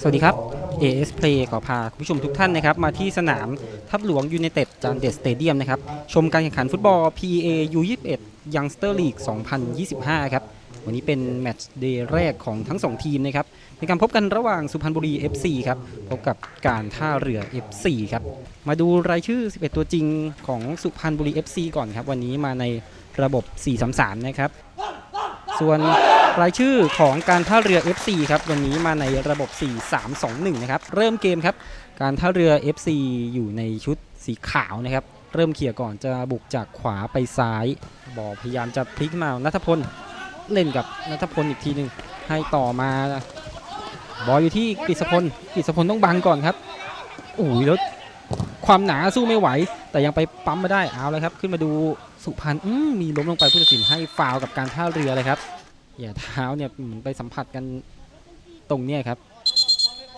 สวัสดีครับ AS Play ขอพาคุณผู้ชมทุกท่านนะครับมาที่สนามทับหลวงยู n นเต็ดจานเดสสเตเดียมนะครับชมการแข่งขันฟุตบอล PAU21 Youngster League 2025 ครับวันนี้เป็นแมตช์เดย์แรกของทั้ง 2 ทีมนะครับในการพบกันระหว่างสุพรรณบุรี FC ครับพบกับการท่าเรือ FC ครับมาดูรายชื่อ 11 ตัวจริงของสุพรรณบุรี FC ก่อนครับวันนี้มาในระบบ 4-3-3 นะครับส่วน รายชื่อของการท่าเรือ FC ครับวันนี้มาในระบบ 4-3-2-1 นะครับ เริ่มเกมครับ การท่าเรือ FC อยู่ในชุดสีขาวนะครับ เริ่มเขี่ยก่อนจะบุกจากขวาไปซ้าย บอลพยายามจะพลิกมานัทพลเล่นกับนัทพลอีกทีหนึ่งให้ต่อมา บอลอยู่ที่กฤษพลกฤษพลต้องบังก่อนครับโอ้ยแล้วความหนาสู้ไม่ไหว แต่ยังไปปั๊มมาได้เอาเลยครับ ขึ้นมาดูสุพรรณมมีล้มลงไปผู้ตัดสินให้ฟาวกับการท่าเรือเลยครับ อย่าเท้าเนี่ยไปสัมผัสกันตรงเนี้ยครับ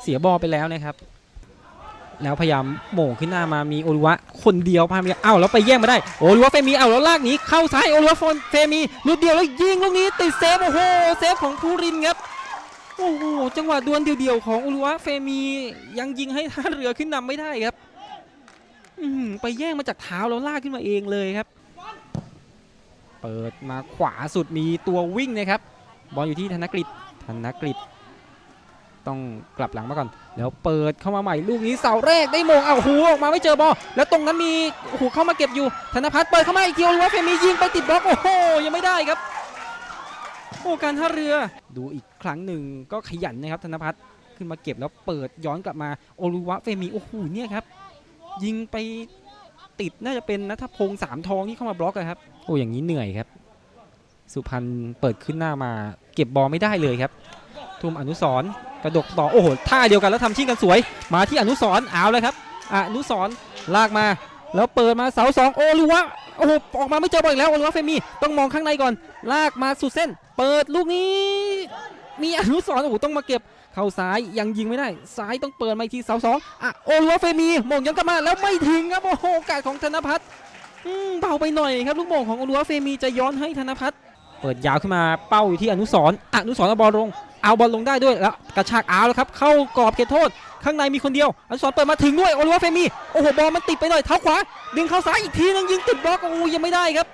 เสียบอลไปแล้วนะครับ แล้วพยายามโหม่งขึ้นหน้ามามีโอลุวะคนเดียวพามีอ้าวแล้วไปแย่งมาได้โอลุวะเฟมีอ้าวแล้วลากหนีเข้าซ้ายโอลุวะเฟมีลูกเดียวแล้วยิงลูกนี้ติดเซฟโอ้โหเซฟของภูรินครับโอ้โหจังหวะดวลเดียวๆของโอลุวะเฟมียังยิงให้ท่าเรือขึ้นนำไม่ได้ครับไปแย่งมาจากเท้าแล้วลากขึ้นมาเองเลยครับ ปิดมาขวาสุดมีตัววิ่งนะครับ บอลอยู่ที่ธนกฤษธนกฤษต้องกลับหลังมาก่อน แล้วเปิดเข้ามาใหม่ลูกนี้เสาแรกได้โมงเอาหูออกมาไม่เจอบอลแล้วตรงนั้นมีหูเข้ามาเก็บอยู่ ธนพัฒน์เปิดเข้ามาอีกทีโอลิเวอร์เฟมียิงไปติดบล็อกโอ้โหยังไม่ได้ครับโอ้การท่าเรือดูอีกครั้งหนึ่งก็ขยันนะครับ ธนพัฒน์ขึ้นมาเก็บแล้วเปิดย้อนกลับมาโอลิวะเฟมีโอ้โหเนี่ยครับยิงไปติดน่าจะเป็นนัทพงษ์สามทองที่เข้ามาบล็อกครับ อ้อย่างนี้เหนื่อยครับ สุพรรณเปิดขึ้นหน้ามา เก็บบอลไม่ได้เลยครับ ทุ่มอนุสรกระดกต่อโอ้โหท่าเดียวกันแล้วทำชิ่งกันสวย มาที่อนุสรเอาเลยครับอนุสรลากมา แล้วเปิดมาเสาสองโอลุวะโอ้โหออกมาไม่เจอบอลอีกแล้วโอลุวะเฟมีต้องมองข้างในก่อน ลากมาสุดเส้น เปิดลูกนี้ มีอนุสรโอ้โหต้องมาเก็บเข้าซ้ายยังยิงไม่ได้ ซ้ายต้องเปิดมาอีกทีเสาสองอะโอลุวะเฟมีมงย้อนกลับมาแล้วไม่ถึงครับโอ้โหโอกาสของธนพัฒน์ เบาไปหน่อยครับลูกโป่งของอลัวเฟมีจะย้อนให้ธนพัฒน์เปิดยาวขึ้นมาเป้าอยู่ที่อนุสรณ์อนุสรณ์เอาบอลลง เอาบอลลงได้ด้วยแล้วกระชากเอาแล้วครับเข้ากรอบเขตโทษ ข้างในมีคนเดียวอนุสรณ์เปิดมาถึงด้วยอลัวเฟมีโอ้โหบอลมันติดไปหน่อยเท้าขวาดึงเข้าซ้ายอีกทีนึงยิงติดบล็อกโอ้ยังไม่ได้ครับ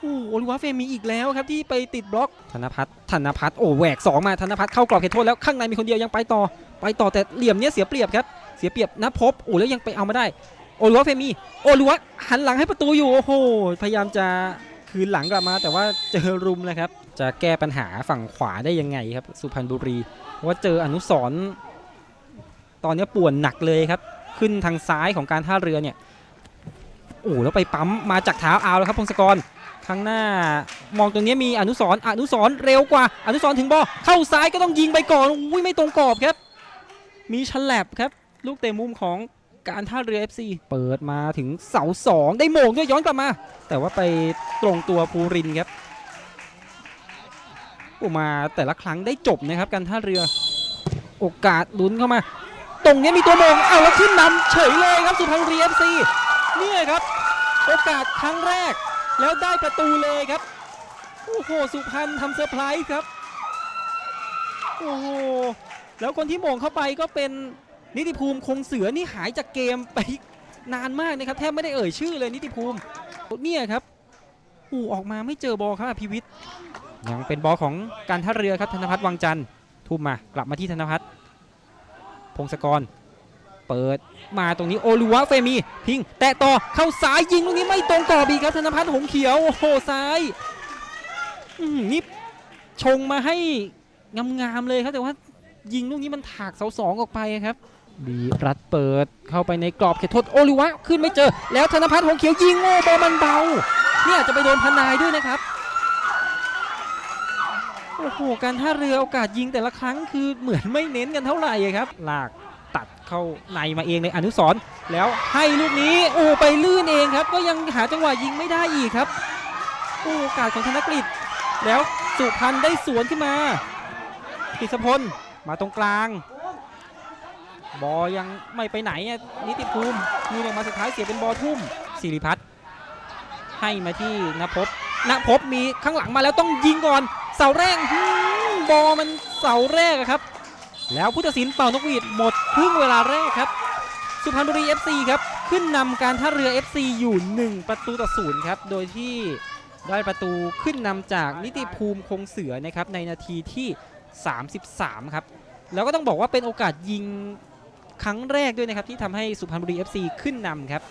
โอ้โอลิวาเฟมีอีกแล้วครับที่ไปติดบล็อกธนพัฒน์ธนพัฒน์โอ้แหวกสองมาธนพัฒน์เข้ากรอบเขตโทษแล้วข้างในมีคนเดียวยังไปต่อ ไปต่อแต่เหลี่ยมเนี้ยเสียเปรียบครับเสียเปรียบนะพบโอ้แล้วยังไปเอามาได้ โอลัวเฟมีโอลัวหันหลังให้ประตูอยู่ โอ้โห พยายามจะคืนหลังกลับมา แต่ว่าเจอรุมเลยครับ จะแก้ปัญหาฝั่งขวาได้ยังไงครับ สุพรรณบุรีว่าเจออนุสรตอนนี้ป่วนหนักเลยครับ ขึ้นทางซ้ายของการท่าเรือเนี่ยโอ้แล้วไปปั๊มมาจากเท้าเอาแล้วครับพงศกรข้างหน้ามองตรงนี้มีอนุสรอนุสรเร็วกว่า อนุสรถึงบอลเข้าซ้ายก็ต้องยิงไปก่อนอุ้ยไม่ตรงกรอบครับ มีฉลับครับ ลูกเตะมุมของ การท่าเรือ FC เปิดมาถึงเสาสองได้โมงด้วยย้อนกลับมา แต่ว่าไปตรงตัวภูรินครับโอ้มาแต่ละครั้งได้จบนะครับการท่าเรือ โอกาสลุ้นเข้ามา ตรงนี้มีตัวโมงเอาแล้วขึ้นนำเฉยเลยครับสุพรรณบุรี FC เนี่ยครับ โอกาสครั้งแรกแล้วได้ประตูเลยครับโอ้โหสุพรรณทำเซอร์ไพรส์ครับโอ้โหแล้วคนที่โมงเข้าไปก็เป็น นิติภูมิคงเสือนี่หายจากเกมไปนานมากนะครับแทบไม่ได้เอ่ยชื่อเลยนิติภูมิเนี่ยครับอู้ออกมาไม่เจอบอลครับอภิวิทย์ยังเป็นบอลของการท่าเรือครับธนพัฒน์วังจันทร์ทุ่มมากลับมาที่ธนพัฒน์พงศกร เปิดมาตรงนี้โอลูวะเฟมีพิงแตะต่อเข้าซ้ายยิงลูกนี้ไม่ตรงกรอบอีกครับธนพัฒน์หงเขียวโอ้โหซ้ายนี่ชงมาให้งามๆเลยครับแต่ว่ายิงลูกนี้มันถากเสาสองออกไปครับ บีรัดเปิดเข้าไปในกรอบเขตโทษโอลิวะขึ้นไม่เจอ แล้วธนพัฒน์หงเขียวยิงโง่บอลมันเบาเนี่ยจะไปโดนพนายด้วยนะครับโอ้โหการท่าเรือโอกาสยิงแต่ละครั้งคือเหมือนไม่เน้นกันเท่าไหร่ครับลากตัดเข้าในมาเองในอนุสรแล้วให้ลูกนี้โอ้ไปลื่นเองครับ ก็ยังหาจังหวะยิงไม่ได้อีกครับโอ้โอกาสของธนกฤษแล้วสุพรรณได้สวนขึ้นมากฤษพลมาตรงกลาง บอลยังไม่ไปไหนนิติภูมินี่เลยมาสุดท้ายเสียเป็นบอลทุ่มสิริพัฒน์ให้มาที่นภพนภพมีข้างหลังมาแล้วต้องยิงก่อน เสาแรกบอลมันเสาแรกครับ แล้วผู้ตัดสินเป่านกหวีดหมดครึ่งเวลาแรกครับ สุพรรณบุรี FC ครับ ขึ้นนำการท่าเรือ FC อยู่ 1 ประตูต่อศูนย์ครับ โดยที่ได้ประตูขึ้นนำจากนิติภูมิคงเสือนะครับในนาทีที่ 33 ครับ แล้วก็ต้องบอกว่าเป็นโอกาสยิง ครั้งแรกด้วยนะครับที่ทำให้สุพรรณบุรี FC ขึ้นนำครับ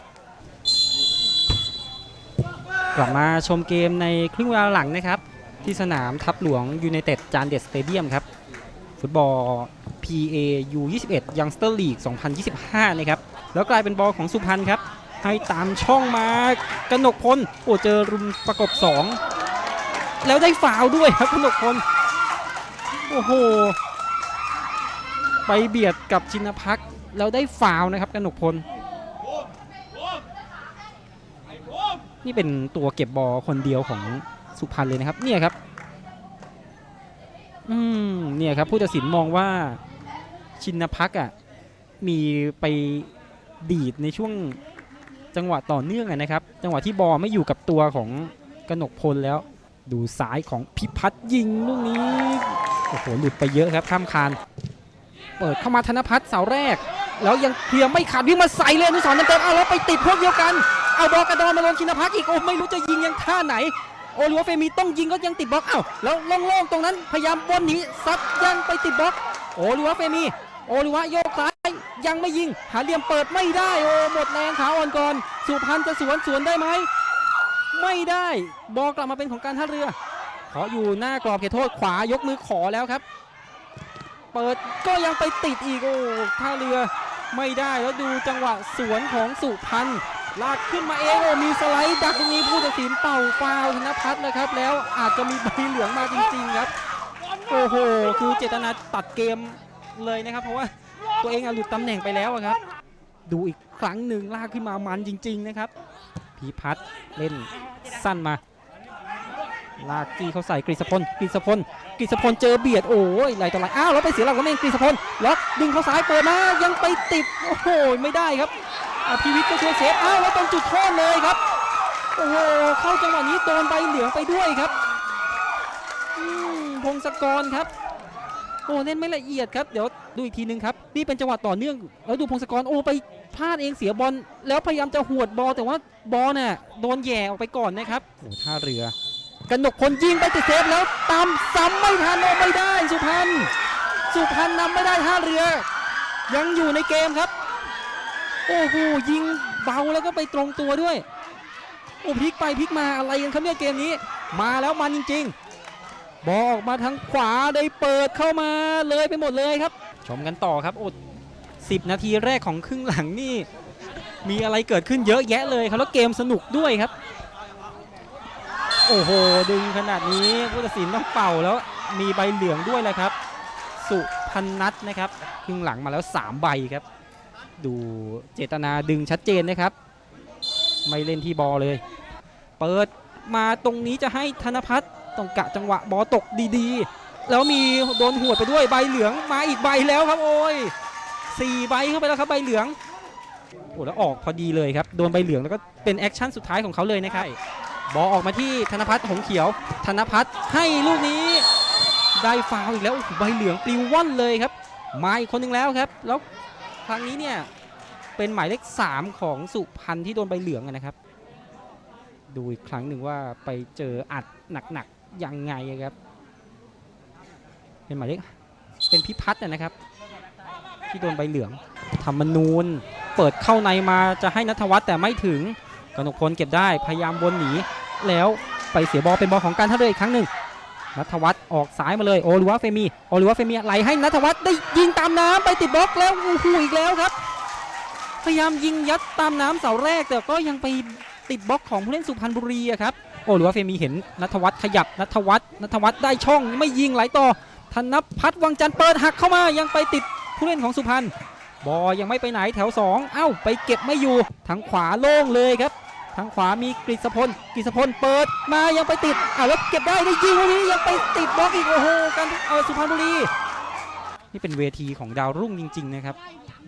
กลับมาชมเกมในครึ่งเวลาหลังนะครับ ที่สนามทับหลวงยูไนเต็ดจานเด็ดสเตเดียมครับ ฟุตบอล PA U21 Youngster League 2025 นะครับ แล้วกลายเป็นบอลของสุพรรณครับ ให้ตามช่องมากนกพลโอ้เจอรุมประกบ 2 แล้วได้ฟาวด้วยครับกนกพลโอ้โห ไปเบียดกับชินพัก แล้วได้ฟาวนะครับกนกพลนี่เป็นตัวเก็บบอลคนเดียวของสุพรรณเลยนะครับ เนี่ยครับ อืมเนี่ยครับ ผู้ตัดสินมองว่าชินพักอะมีไปดีดในช่วงจังหวะต่อเนื่องนะครับ จังหวะที่บอลไม่อยู่กับตัวของกนกพลแล้ว ดูซ้ายของพิพัฒน์ยิงลูกนี้โอ้โหหลุดไปเยอะครับข้ามคาน เปิดเข้ามาธนพัฒน์เสาแรก แล้วยังเคลียร์ไม่ขาดวิ่งมาใส่เลยอนุสรณ์เต็มๆเอาแล้วไปติดพวกเดียวกัน เอาบอลกระดอนมาลงชินพักอีกโอ้ไม่รู้จะยิงยังท่าไหนโอลิวาเฟมีต้องยิงก็ยังติดบล็อกเอ้าแล้วโล่งๆตรงนั้นพยายามบนหนีซัดยังไปติดบล็อกโอลิวาเฟมีโอลิวะโยกซ้ายยังไม่ยิง หาเหลี่ยมเปิดไม่ได้โอ้หมดแรงขาอ่อนก่อนสุพรรณจะสวนสวนได้ไหมไม่ได้บอลกลับมาเป็นของการท่าเรือ ขออยู่หน้ากรอบเขตโทษขวายกมือขอแล้วครับ เปิดก็ยังไปติดอีกโอ้ท่าเรือ ไม่ได้แล้วดูจังหวะสวนของสุพรรณลากขึ้นมาเองโอ้มีสไลด์ดักตรงนี้ผู้ตัดสินเป่าฟาวธนพัฒน์นะครับ แล้วอาจจะมีใบเหลืองมาจริงๆครับโอ้โหคือเจตนาตัดเกมเลยนะครับ เพราะว่าตัวเองอหลุดตำแหน่งไปแล้วอะครับ ดูอีกครั้งหนึ่งลากขึ้นมามันจริง ๆ นะครับพีพัฒน์เล่นสั้นมา ลากจี้เขาใส่กฤษพลกฤษพลกฤษพลเจอเบียดโอ้ยไหลต่อไหลอ้าวแล้วไปเสียหลักก็ไม่กฤษพลล็อกดึงเขาซ้ายเปิดมายังไปติดโอ้โหไม่ได้ครับอภิวิทย์ก็ช่วยเซฟอ้าวแล้วตรงจุดโทษเลยครับโอ้โหเข้าจังหวะนี้โดนใบเหลืองไปด้วยครับพงศกรครับโอ้เล่นไม่ละเอียดครับเดี๋ยวดูอีกทีนึงครับนี่เป็นจังหวะต่อเนื่องแล้วดูพงศกรโอ้ไปพลาดเองเสียบอลแล้วพยายามจะหวดบอลแต่ว่าบอลน่ะโดนแย่ออกไปก่อนนะครับโอ้ท่าเรือ กนกพลยิงไปติดเซฟแล้วตามซ้ำไม่ทันโอ้ไม่ได้สุพรรณสุพรรณนำไม่ได้ท่าเรือ ยังอยู่ในเกมครับ โอ้โหยิงเบาแล้วก็ไปตรงตัวด้วยโอ้พลิกไปพลิกมาอะไรกันครับเนี่ยเกมนี้ มาแล้วมันจริงๆบอลออกมาทางขวาได้เปิดเข้ามาเลยไปหมดเลยครับ ชมกันต่อครับโอ้สิบนาทีแรกของครึ่งหลังนี่ มีอะไรเกิดขึ้นเยอะแยะเลยครับแล้วเกมสนุกด้วยครับ โอ้โห ดึงขนาดนี้ผู้ตัดสินต้องเป่าแล้วมีใบเหลืองด้วยแหละครับ สุพันนัทนะครับครึ่งหลังมาแล้ว 3 ใบครับ ดูเจตนาดึงชัดเจนนะครับ ไม่เล่นที่บอลเลย เปิดมาตรงนี้จะให้ธนพัฒน์ต้องกะจังหวะบอลตกดีๆ แล้วมีโดนหัวไปด้วยใบเหลืองมาอีกใบแล้วครับโอ้ยสี่ใบเข้าไปแล้วครับใบเหลืองโอ้แล้วออกพอดีเลยครับ โดนใบเหลืองแล้วก็เป็นแอคชั่นสุดท้ายของเขาเลยนะครับ บอลออกมาที่ธนพัฒน์หงเขียว ธนพัฒน์ให้ลูกนี้ ได้ฟาวอีกแล้วโอ้โหใบเหลืองปลิวว่อนเลยครับ มาอีกคนหนึ่งแล้วครับ แล้วครั้งนี้เนี่ยเป็นหมายเลข3ของสุพันธ์ที่โดนใบเหลืองนะครับ ดูอีกครั้งหนึ่งว่าไปเจออัดหนักๆยังไงครับ เป็นหมายเลขเป็นพิพัฒน์นะครับ ที่โดนใบเหลืองธรรมนูนเปิดเข้าในมาจะให้นัทวัฒน์แต่ไม่ถึงกนกพลเก็บได้พยายามวนหนี แล้วไปเสียบอลเป็นบอลของการท่าเรืออีกครั้งหนึ่งนัทวัฒน์ออกซ้ายมาเลยโอลิวาเฟมีโอลิวาเฟมีไหลให้นัทวัฒน์ได้ยิงตามน้ำไปติดบล็อกแล้วโอ้โหอีกแล้วครับ พยายามยิงยัดตามน้ำเสาแรกแต่ก็ยังไปติดบล็อกของผู้เล่นสุพรรณบุรีครับโอลิวาเฟมีเห็นนัทวัฒน์ขยับนัทวัฒน์นัทวัฒน์ได้ช่องไม่ยิงไหลต่อธนพัฒน์วังจันทร์เปิดหักเข้ามายังไปติดผู้เล่นของสุพรรณบอลยังไม่ไปไหนแถวสองเอ้า ไปเก็บไม่อยู่ทางขวาโล่งเลยครับ ทางขวามีกฤษพลกฤษพลเปิดมายังไปติดอ่าแล้วเก็บได้ได้ยิงวันนี้ยังไปติดบล็อกอีกโอ้โหกันเออสุพรรณบุรีนี่เป็นเวทีของดาวรุ่งจริง ๆ นะครับ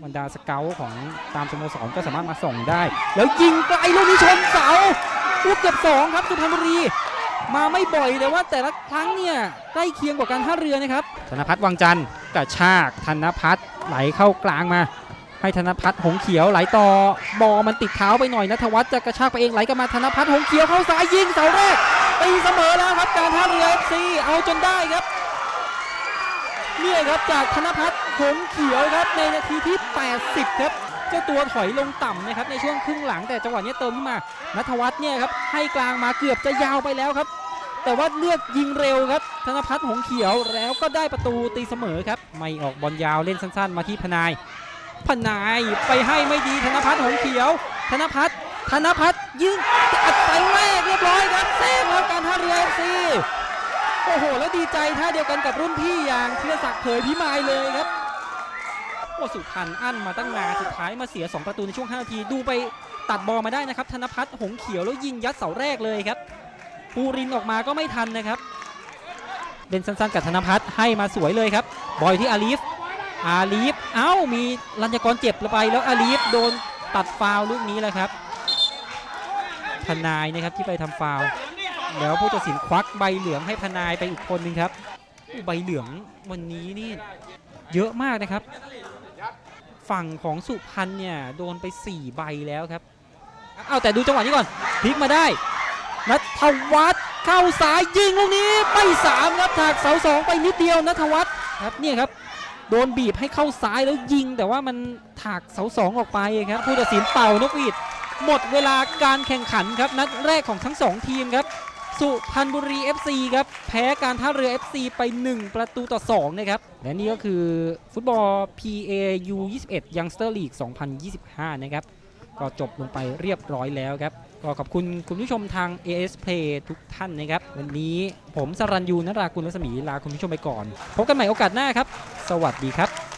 บรรดาสเกลของตามสโมสรก็สามารถมาส่องได้ แล้วยิงไกลลูกนี้ชนเสาลูกเกือบสองครับสุพรรณบุรีมาไม่บ่อยแต่ว่าแต่ละครั้งเนี่ยใกล้เคียงกว่าการท่าเรือนะครับธนพัฒน์วังจันทร์กระชากธนพัฒน์ไหลเข้ากลางมา ให้ธนพัฒน์หงเขียวไหลต่อบอมันติดเท้าไปหน่อยนัทวัฒน์จะกระชากไปเองไหลกลับมาธนพัฒน์หงเขียวเข้าซ้ายยิงเสาแรกตีเสมอแล้วครับการท่าเรือ FC เอาจนได้ครับเนี่ยครับจากธนพัฒน์หงเขียวครับในนาทีที่ 80 ครับเจ้าตัวถอยลงต่ำนะครับในช่วงครึ่งหลังแต่จังหวะนี้เติมขึ้นมานัทวัฒน์เนี่ยครับให้กลางมาเกือบจะยาวไปแล้วครับ แต่ว่าเลือกยิงเร็วครับธนพัฒน์หงเขียวแล้วก็ได้ประตูตีเสมอครับไม่ออกบอลยาวเล่นสั้นๆ มาที่พนาย พนายไปให้ไม่ดีธนพัฒน์หงเขียว ธนพัฒน์ธนพัฒน์ยิงอัดไปแรกเรียบร้อยครับเซฟแล้วการท่าเรือเอฟซีโอ้โห แล้วดีใจท่าเดียวกันกับรุ่นพี่อย่างธีรศักดิ์เผยพิมายเลยครับโอ้สุพรรณอั้นมาตั้งนานสุดท้ายมาเสีย 2 ประตูในช่วง 5 นาทีดูไปตัดบอลมาได้นะครับ ธนพัฒน์หงเขียวแล้วยิงยัดเสาแรกเลยครับปูรินออกมาก็ไม่ทันนะครับเล่นสั้นๆกับธนพัฒน์ให้มาสวยเลยครับ บอยที่อาลีฟ อาลีฟเอ้ามีรัญญกรเจ็บไปแล้วอาลีฟโดนตัดฟาวลูกนี้แหละครับพนายนะครับที่ไปทำฟาวแล้วผู้ตัดสินควักใบเหลืองให้พนายไปอีกคนนึงครับใบเหลืองวันนี้นี่เยอะมากนะครับ ฝั่งของสุพรรณเนี่ยโดนไป 4 ใบแล้วครับเอาแต่ดูจังหวะนี้ก่อนพลิกมาได้นัทวัฒน์เข้าสายยิงลูกนี้ไม่สามครับถากเสาสองไปนิดเดียวนัทวัฒน์ครับเนี่ยครับ โดนบีบให้เข้าซ้ายแล้วยิง แต่ว่ามันถากเสาสองออกไปครับผู้ตัดสินเป่านกหวีดหมดเวลาการแข่งขันครับนัดแรกของทั้งสองทีมครับ สุพรรณบุรี FC ครับแพ้การท่าเรือ FC ไป 1 ประตูต่อ2นะครับและนี่ก็คือฟุตบอล PA U21 Youngster League 2025 นะครับก็จบลงไปเรียบร้อยแล้วครับ ก็ขอบคุณคุณผู้ชมทาง AS Play ทุกท่านนะครับ วันนี้ผมสรัญยูนรากุลรัศมีลาคุณผู้ชมไปก่อน พบกันใหม่โอกาสหน้าครับ สวัสดีครับ